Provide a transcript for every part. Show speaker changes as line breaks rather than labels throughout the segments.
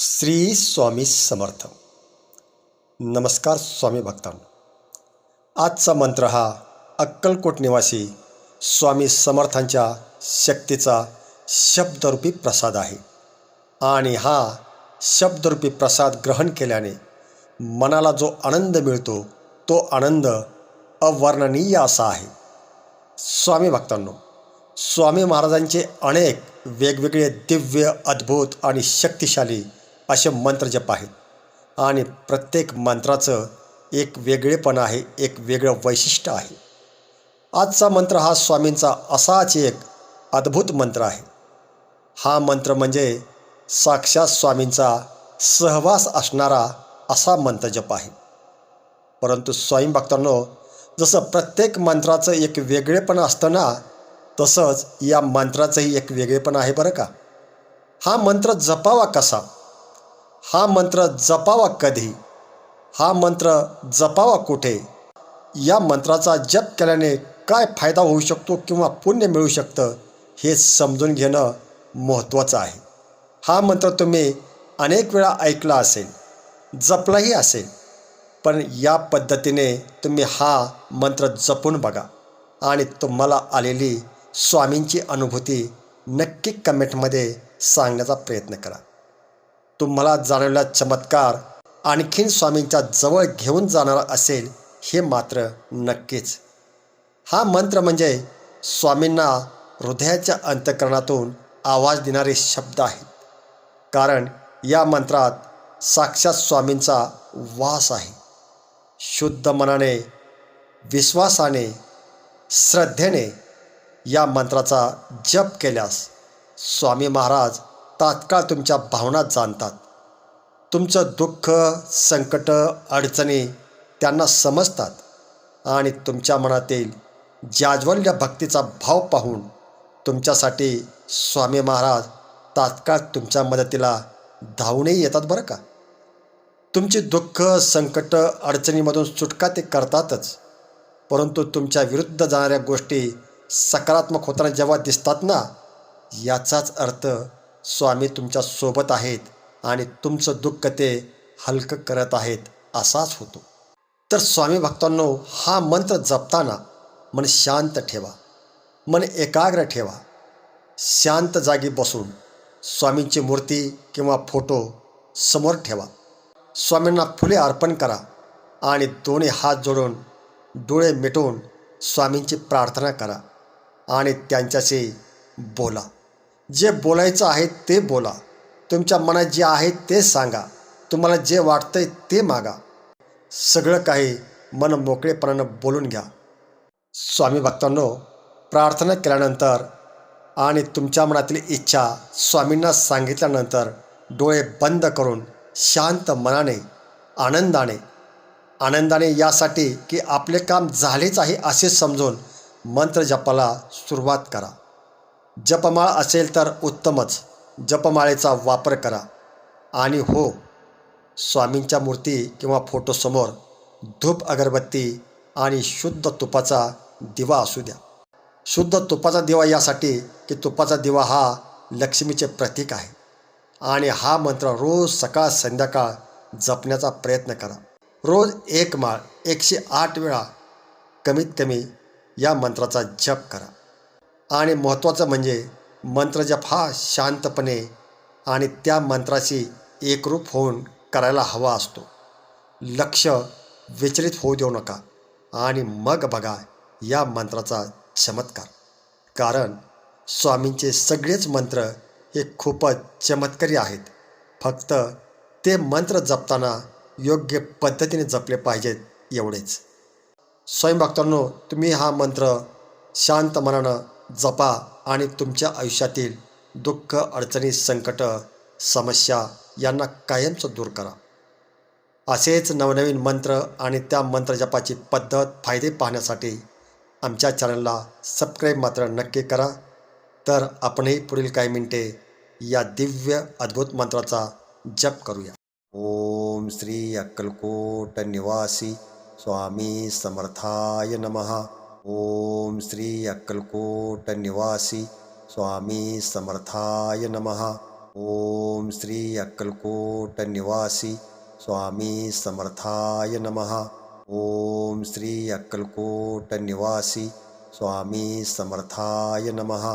श्री स्वामी समर्थ. नमस्कार स्वामी भक्तांनो. आजचा मंत्र हा अक्कलकोट निवासी स्वामी समर्थांच्या शक्तीचा शब्दरूपी प्रसाद आहे. आणि हा शब्दरूपी प्रसाद ग्रहण केल्याने मनाला जो आनंद मिळतो तो आनंद अवर्णनीय असा आहे. स्वामी भक्तांनो स्वामी महाराजांचे अनेक वेगवेगळे दिव्य अद्भुत आणि शक्तिशाली असे मंत्रजप आहेत. आणि प्रत्येक मंत्राचं एक वेगळेपण आहे एक वेगळं वैशिष्ट्य आहे. आजचा मंत्र हा स्वामींचा असाच एक अद्भुत मंत्र आहे. हा मंत्र म्हणजे साक्षात स्वामींचा सहवास असणारा असा मंत्रजप आहे. परंतु स्वामी भक्तांनो जसं प्रत्येक मंत्राचं एक वेगळेपण असतं ना तसंच या मंत्राचंही एक वेगळेपण आहे बरं का? हा मंत्र जपावा कसा? हा मंत्र जपावा कधी? हा मंत्र जपावा कुठे? या मंत्राचा जप केल्याने काय फायदा होऊ शकतो किंवा पुण्य मिळू शकतं हे समजून घेणं महत्त्वाचं आहे. हा मंत्र तुम्ही अनेक वेळा ऐकला असेल जपलाही असेल पण या पद्धतीने तुम्ही हा मंत्र जपून बघा आणि तुम्हाला आलेली स्वामींची अनुभूती नक्की कमेंटमध्ये सांगण्याचा प्रयत्न करा. तुम्हाला जाणवलेला चमत्कार आणखीन स्वामींच्या जवळ घेऊन जाणारा असेल हे मात्र नक्कीच. हा मंत्र म्हणजे स्वामींना हृदयाच्या अंतकरणातून आवाज देणारे शब्द आहेत कारण या मंत्रात साक्षात स्वामींचा वास आहे. शुद्ध मनाने विश्वासाने श्रद्धेने या मंत्राचा जप केल्यास स्वामी महाराज तात्काळ तुमच्या भावना जाणतात. तुमचं दुःख संकट अडचणी त्यांना समजतात आणि तुमच्या मनातील जाज्वल्य भक्तीचा भाव पाहून तुमच्यासाठी स्वामी महाराज तात्काळ तुमच्या मदतीला धावूनही येतात बरं का? तुमची दुःख संकट अडचणीमधून सुटका ते करतातच. परंतु तुमच्या विरुद्ध जाणाऱ्या गोष्टी सकारात्मक होताना जेव्हा दिसतात ना याचाच अर्थ स्वामी तुमच्यासोबत आहेत आणि तुमचं दुःख ते हलकं करत आहेत असाच होतो. तर स्वामी भक्तांनो हा मंत्र जपताना मन शांत ठेवा. मन एकाग्र ठेवा. शांत जागी बसून स्वामींची मूर्ती किंवा फोटो समोर ठेवा. स्वामींना फुले अर्पण करा आणि दोन्ही हात जोडून डोळे मिटवून स्वामींची प्रार्थना करा आणि त्यांच्याशी बोला. जे बोलायचं आहे ते बोला. तुमच्या मनात जे आहे ते सांगा. तुम्हाला जे वाटतंय ते मागा. सगळं काही मन मोकळेपणानं बोलून घ्या. स्वामी भक्तांनो प्रार्थना केल्यानंतर आणि तुमच्या मनातील इच्छा स्वामींना सांगितल्यानंतर डोळे बंद करून शांत मनाने आनंदाने आनंदाने यासाठी की आपले काम झालेच आहे असे समजून मंत्र जपाला सुरुवात करा. जपमाळ असेल तर उत्तमच. जपमाळेचा वापर करा. आणि हो स्वामींच्या मूर्ती किंवा फोटोसमोर धूप अगरबत्ती आणि शुद्ध तुपाचा दिवा असू द्या. शुद्ध तुपाचा दिवा यासाठी की तुपाचा दिवा हा लक्ष्मीचे प्रतीक आहे. आणि हा मंत्र रोज सकाळ संध्याकाळ जपण्याचा प्रयत्न करा. रोज एक माळ एकशे आठ वेळा कमीत कमी या मंत्राचा जप करा. आणि महत्त्वाचं म्हणजे मंत्रजप हा शांतपणे आणि त्या मंत्राशी एकरूप होऊन करायला हवा असतो. लक्ष विचलित होऊ देऊ नका आणि मग बघा या मंत्राचा चमत्कार. कारण स्वामींचे सगळेच मंत्र हे खूपच चमत्कारी आहेत. फक्त ते मंत्र जपताना योग्य पद्धतीने जपले पाहिजेत एवढेच. स्वयंभक्तांनो तुम्ही हा मंत्र शांत मनानं जपा आणि तुमच्या आयुष्यातील दुःख अडचणी संकट समस्या यांना कायमचं दूर करा. असेच नवनवीन मंत्र आणि त्या मंत्रजपाची पद्धत फायदे पाहण्यासाठी आमच्या चॅनलला सबस्क्राईब मात्र नक्की करा. तर आपणही पुढील काही मिनिटे या दिव्य अद्भुत मंत्राचा जप करूया. ओम श्री अक्कलकोट निवासी स्वामी समर्थाय नमः. ओम श्री अक्कलकोट निवासी स्वामी समर्थाय नमः। ओम श्री अक्कलकोट निवासी स्वामी समर्थाय नमः। ओम श्री अक्कलकोट निवासी स्वामी समर्थाय नमः।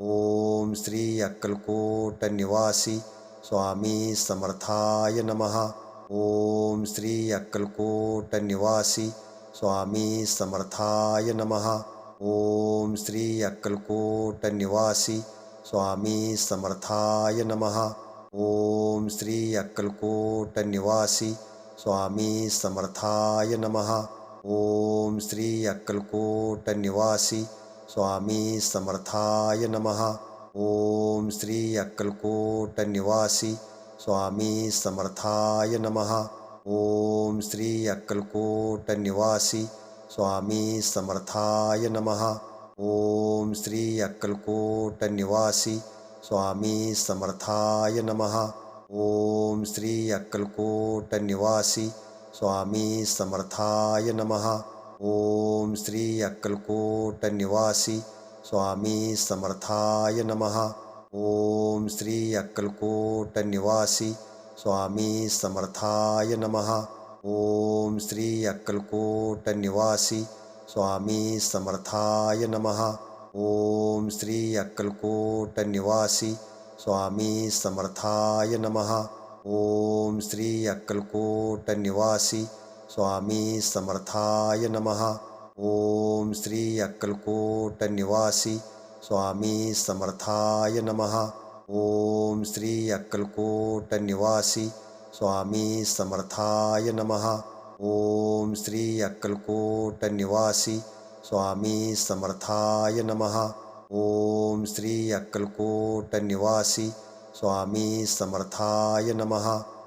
ओम श्री अक्कलकोट निवासी स्वामी समर्थाय नमः। ओम श्री अक्कलकोट निवासी स्वामी समर्थाय नमः। ओम श्री अक्कलकोट निवासी स्वामी समर्थाय नमः। ओम श्री अक्कलकोट निवासी स्वामी समर्थाय नमः। ओम श्री अक्कलकोट निवासी स्वामी समर्थाय नमः। ओम श्री अक्कलकोट निवासी स्वामी समर्थाय नमः। ओम श्री अक्कलकोट निवासी स्वामी समर्थाय नमः। ओम श्री अक्कलकोट निवासी स्वामी समर्थाय नमः। ओम श्री अक्कलकोट निवासी स्वामी समर्थाय नमः। ओम श्री अक्कलकोट निवासी स्वामी समर्थाय नमः। ओम श्री अक्कलकोट निवासी स्वामी समर्थाय नमः। ओम श्री अक्कलकोट निवासी स्वामी समर्थाय नमः। ओम श्री अक्कलकोट निवासी स्वामी समर्थाय नमः। ओम श्री अक्कलकोट निवासी स्वामी समर्थाय नमः। ओम श्री अक्कलकोट निवासी स्वामी समर्थाय नमः। ओम श्री अक्कलकोट निवासी स्वामी समर्थाय नमः। ओम श्री अक्कलकोट निवासी स्वामी समर्थाय नमः। ओम श्री अक्कलकोट निवासी स्वामी समर्थाय नमः।